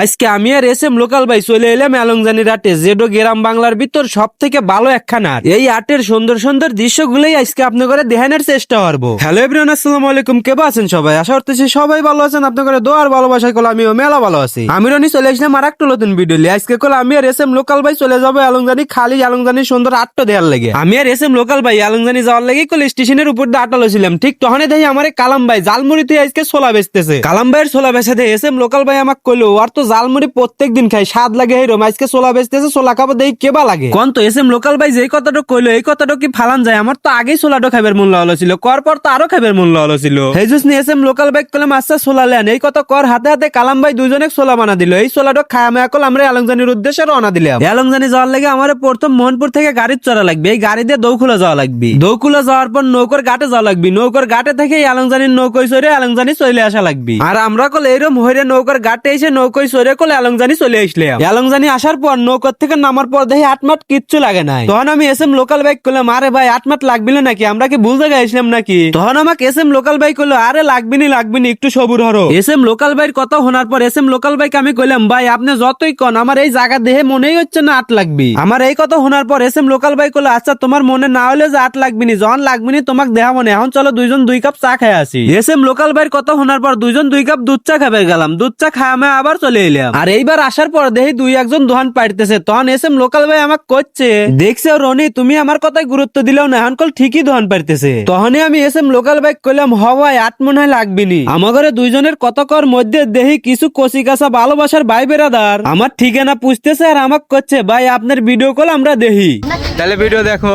আজকে আমি আর S M local ভাই চলে এলাম অ্যালংজানি রাটে যেটো গ্রাম বাংলার ভিতর সব থেকে ভালো একখান আট এই আটের সুন্দর সুন্দর দৃশ্যগুলোই আজকে আপনি করে দেখানোর চেষ্টা করব। হ্যালো এভরিওয়ান আসসালামু আলাইকুম। কে আছেন সবাই? আশা করতেছি সবাই ভালো আছেন। আপনি করে দোয়ার ভালোবাসায় কল আমিও মেলা ভালো আছি। আমি রনি চলে আসলাম আর একটা নতুন ভিডিও লিয়ে আজকে কল আমি আর এস এম লোকাল ভাই চলে যাব অ্যালংজানি খালি অ্যালংজানি সুন্দর আটটা দেওয়ার লাগে। আমি আর এস এম লোকাল ভাই অ্যালংজানি যাওয়ার লাগে কল স্টেশনের উপর দিয়ে আটালো ছিলাম ঠিক তখনই দেখি আমার কালাম ভাই, জালমুড়িতে আজকে সোলা বেচতেছে। কালাম ভাইয়ের সোলা বেচে দিয়ে এস এম লোকাল ভাই আমাকে কইলো, আর তো জালমুড়ি প্রত্যেক দিন খাই স্বাদ লাগে রোম আজকে সোলা বেচতেছে সোলা খাব দেখি কেবা লাগে। কোন তো এস এম লোকাল ভাই যেই কথাটা কইলো এই কথাটা কি ফালান যায়? আমার তো আগেই সোলাটো খাইবার মূল্য হলো ছিল কর পর তো আরও খাইবার মূল্য হলো ছিল। এই জুস নিয়ে এস এম লোকাল ভাই কলম আচ্ছা সোলা লেন। এই কথা কর হাতে হাতে কালাম ভাই দুজনে সোলা বানা দিল। এই সোলাটো খায় আমি এখন আমরা এলংজানির উদ্দেশ্যে রওনা দিলাম। এলংজানি যাওয়ার লাগে আমার প্রথম মোহনপুর থেকে গাড়ি চড়া লাগবে। এই গাড়ি দিয়ে দৌখুলা যাওয়া লাগবে। দৌখুলা যাওয়ার পর নৌকর ঘাটে যাওয়া লাগবে। নৌকর ঘাটে থেকে এলংজানির নৌকোয় চড়ে আলংজানি চলে আসা লাগবে। আর আমরা কল এইরকম হইরে নৌকর ঘাটে এসে নৌকোয় কল এলংজানি চলে আসলাম। এলংজানি আসার পর নৌকর থেকে নামার পর দেখি আটমাট কিচ্ছু লাগে নাই। তখন আমি এস এম লোকাল বাইক করলাম ভাই আটমাট লাগবিলে নাকি? আমরা কি ভুল জায়গায় আসলাম নাকি? তখন আমাকে এস এম লোকাল বাইক করল আরে লাগবিনি লাগবিনি, একটু সবুর হরো। এস এম লোকাল বাইক কথা পর এস এম লোকাল বাইক আমি কইলাম, ভাই, আপনি যতই কন, আমার এই জায়গা দেহে মনেই হচ্ছে না আট লাগবি। আমার এই কথা পর এস এম লোকাল বাইক করল আচ্ছা তোমার মনে না হলে যে আট লাগবিনি, যখন লাগবিনি তোমাকে দেহা মনে। এখন চলো দুইজন দুই কাপ চা খাই আসি। এস এম লোকাল বাইর কথা শোনার পর দুইজন দুই কাপ দুধ চা খাবে গেলাম। দুধ চা আমি আবার চলে এলাম আর এইবার আসার পর দেখি দুই একজন দোহান পাইতেছে তখন এস এম লোকাল ভাই আমাকে করছে দেখছে রনি তুমি আমার কথায় গুরুত্ব দিলেও না এখন কল ঠিকই দোহান পাইতেছে তখনই আমি এস এম লোকাল বাইক করলাম হওয়ায় আট মনে হয় লাগবিনি। আমার ঘরে দুইজনের কতকর মধ্যে দেখি কিছু কচি কাঁচা ভালোবাসার ভাই বেরাদার। আমার ঠিকানা পুষতেছে আর আমাকে করছে ভাই আপনার ভিডিও কল আমরা দেখি তাহলে ভিডিও দেখো।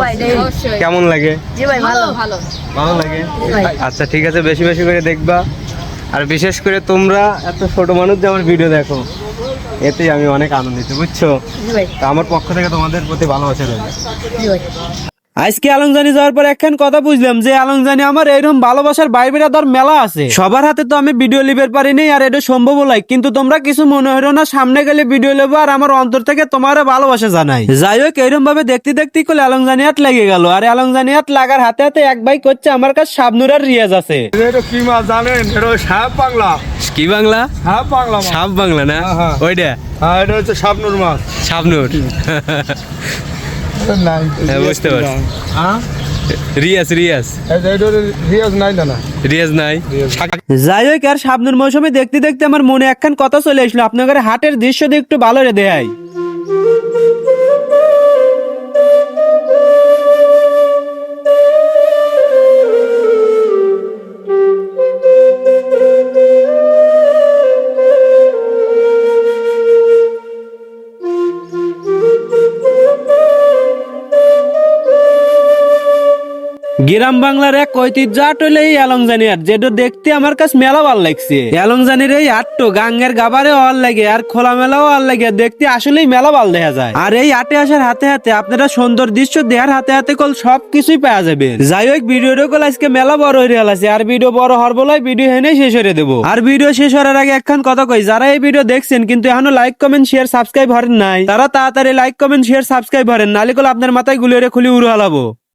ভাই দেই কেমন লাগে? ভালো ভালো। ভালো লাগে? আচ্ছা ঠিক আছে বেশি বেশি করে দেখবা। আর বিশেষ করে তোমরা এত ছোট মানুষ যে আমার ভিডিও দেখো এতেই আমি অনেক আনন্দিত বুঝছ? তা আমার পক্ষ থেকে তোমাদের প্রতি ভালোবাসা ভাই। আজকে আলংজানি যাওয়ার পর একখান কথা বুঝলাম যে আলংজানি আমার এরকম ভালোবাসার ভাই বেড়াদার মেলা আছে। সবার হাতে তো আমি ভিডিও লিবের পারিনি আর এটা সম্ভব নয় কিন্তু তোমরা কিছু মনে হলো না সামনে গেলে ভিডিও নেব আর আমার অন্তর থেকে তোমার ভালোবাসা জানাই। যাই হোক এরকম ভাবে দেখতে দেখতে করলে আলংজানি হাট লেগে গেল। আর আলংজানি হাট লাগার হাতে হাতে এক ভাই করছে আমার কাছে শাবনুর আর রিয়াজ আছে। কি মাছ জানেন? এটা সাপ বাংলা। কি বাংলা? সাপ বাংলা সাপ বাংলা না? হ্যাঁ, হ্যাঁ। ওইটা? হ্যাঁ এটা হচ্ছে সাপনুর মাছ শাবনুর। নাই হ্যাঁ, বুঝতে পারছি। হ্যাঁ? রিয়াজ রিয়াজ রিয়াজ নাই না না? রিয়াজ নাই। যাই হোক আর সাবনুর মৌসুমে দেখতে দেখতে আমার মনে একখান কথা চলে আসলো। আপনাদের হাটের দৃশ্য দিয়ে একটু ভালো রে দেয় গ্রাম বাংলার এক ঐতিহ্য আট হইলে এই এলংজানিয়ার যেটা দেখতে আমার কাছে মেলা ভালো লাগছে। এলংজানির এই আটটো গাঙ্গের গাবারে অল লাগে আর খোলা মেলাও অল লাগে, দেখতে আসলেই মেলা ভালো দেখা যায়। আর এই আটে আসার হাতে হাতে আপনারা সুন্দর দৃশ্য দেহার হাতে হাতে কল সব কিছুই পাওয়া যাবে। যাই হোক ভিডিওটা কল আজকে মেলা বড় হয়ে গেছে আর ভিডিও বড় হওয়ার বলে ভিডিও হেনে শেষ হয়ে দেবো। আর ভিডিও শেষ হওয়ার আগে একখান কথা কই, যারা এই ভিডিও দেখছেন কিন্তু এখনও লাইক কমেন্ট শেয়ার সাবস্ক্রাইব হরেন নাই, তারা তাড়াতাড়ি লাইক কমেন্ট শেয়ার সাবস্ক্রাইব হরেন নালিকল আপনার মাথায় গুলিয়ে খুলি উড়ো হালাবো।